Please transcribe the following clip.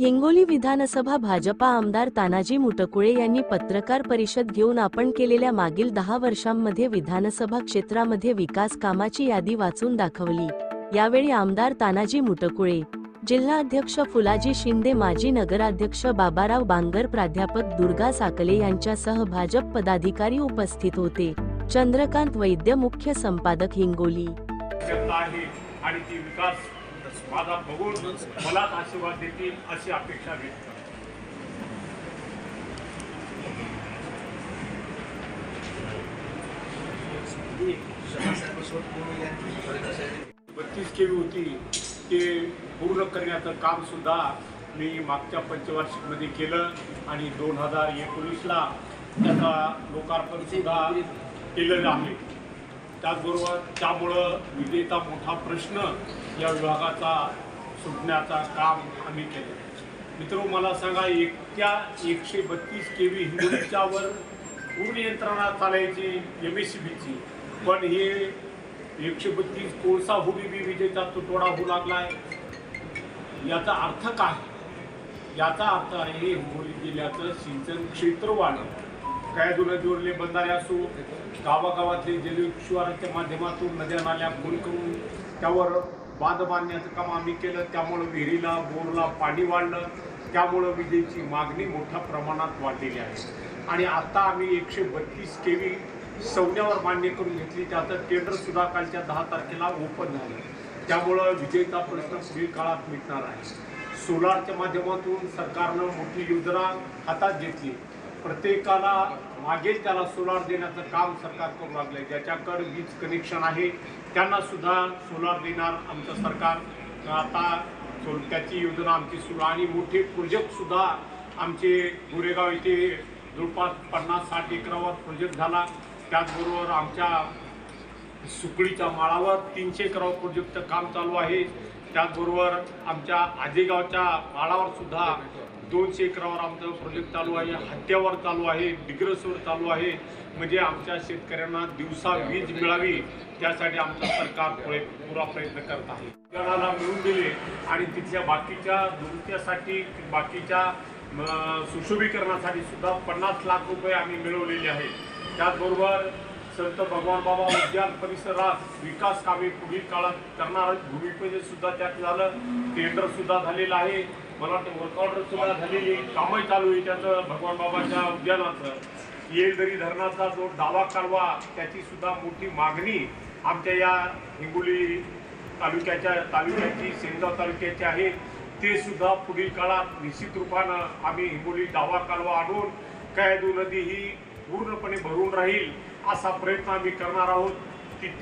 हिंगोली विधानसभा भाजपा आमदार तानाजी मुटकुळे यांनी पत्रकार परिषद घेऊन आपण केलेल्या मागील दहा वर्षांमध्ये विधानसभा क्षेत्रामध्ये विकास कामाची यादी वाचून दाखवली. यावेळी आमदार तानाजी मुटकुळे जिल्हाध्यक्ष फुलाजी शिंदे माजी नगराध्यक्ष बाबाराव बांगर प्राध्यापक दुर्गा साकले यांच्यासह भाजप पदाधिकारी उपस्थित होते. चंद्रकांत वैद्य मुख्य संपादक हिंगोली. आणि ती विकास माझा बघून मलाच आशीर्वाद देतील अशी अपेक्षा व्यक्त करतो. बत्तीस केवी होती ते पूर्ण करण्याचं काम सुद्धा मी मागच्या पंचवार्षिकमध्ये केलं आणि दोन हजार एकोणीसला त्याचा लोकार्पण सुद्धा केलेलं आहे त्याचबरोबर त्यामुळं विजेचा मोठा प्रश्न या विभागाचा सुटण्याचा काम आम्ही केलं. मित्र मला सांगा एकट्या एकशे बत्तीस के व्ही हिंदुच्यावर पूर्ण यंत्रणा चालायची एम एस सी बीची पण हे एकशे बत्तीस कोळसा हुडी बी विजेचा तुटवडा होऊ लागला आहे याचा अर्थ काय? याचा अर्थ आहे हिंगोली जिल्ह्याचं सिंचन क्षेत्र वाढलं काय नदीवरले बंधारे असो गावागावातले जलशिवाराच्या माध्यमातून नद्या नाल्या खोल करून त्यावर बांध बांधण्याचं काम आम्ही केलं. त्यामुळं विहिरीला बोरला पाणी वाढलं. त्यामुळं विजेची मागणी मोठ्या प्रमाणात वाढलेली आहे. आणि आता आम्ही एकशे बत्तीस के व्ही सौन्यावर मान्य करून घेतली. त्याचं टेंडर सुद्धा कालच्या दहा तारखेला ओपन झालं. त्यामुळं विजेचा प्रश्न पुढील काळात मिटणार आहे. सोलारच्या माध्यमातून सरकारनं मोठी योजना हातात घेतली. प्रत्येकाला मागेल त्याला सोलार देण्याचं काम सरकार करू लागलंय. ज्याच्याकडे वीज कनेक्शन आहे त्यांना सुद्धा सोलार देणार आमचं सरकार. आता सो- त्याची योजना आमची सुरू आणि मोठे प्रोजेक्ट सुद्धा आमचे गोरेगाव येथे जवळपास पन्नास साठ एकरावर प्रोजेक्ट झाला. त्याचबरोबर आमच्या सुकळीच्या माळावर तीनशे एकरावर प्रोजेक्टचं काम चालू आहे. त्याचबरोबर आमच्या आजेगावच्या माळावर सुद्धा दोनशे एकरावर आमचं प्रोजेक्ट चालू आहे. हत्यावर चालू आहे. डिग्रसवर चालू आहे. म्हणजे आमच्या शेतकऱ्यांना दिवसा वीज मिळावी त्यासाठी आमचं सरकार पुरे पुरा प्रयत्न करत आहे. मिळून दिले आणि तिथल्या बाकीच्या दुरुस्त्यासाठी बाकीच्या सुशोभीकरणासाठी सुद्धा पन्नास लाख रुपये आम्ही मिळवलेले आहे. त्याचबरोबर संत भगवान बाबा उद्यान परिसरात विकास कामे पुढील काळात करणार भूमिपूजन सुद्धा त्यात झालं. टेंडर सुद्धा झालेलं आहे. मला वाटतं वर्क ऑर्डर सुद्धा झालेली कामही चालू आहे त्याचं भगवान बाबाच्या उद्यानाचं. येलदरी धरणाचा जो डावा कालवा त्याची सुद्धा मोठी मागणी आमच्या या हिंगोली तालुक्याच्या तालुक्याची सेनगाव तालुक्याची आहे. ते सुद्धा पुढील काळात निश्चित रूपानं आम्ही हिंगोली डावा कालवा आणून कयादू नदी ही पूर्णपणे भरून राहील असा प्रयत्न आम्ही करणार आहोत.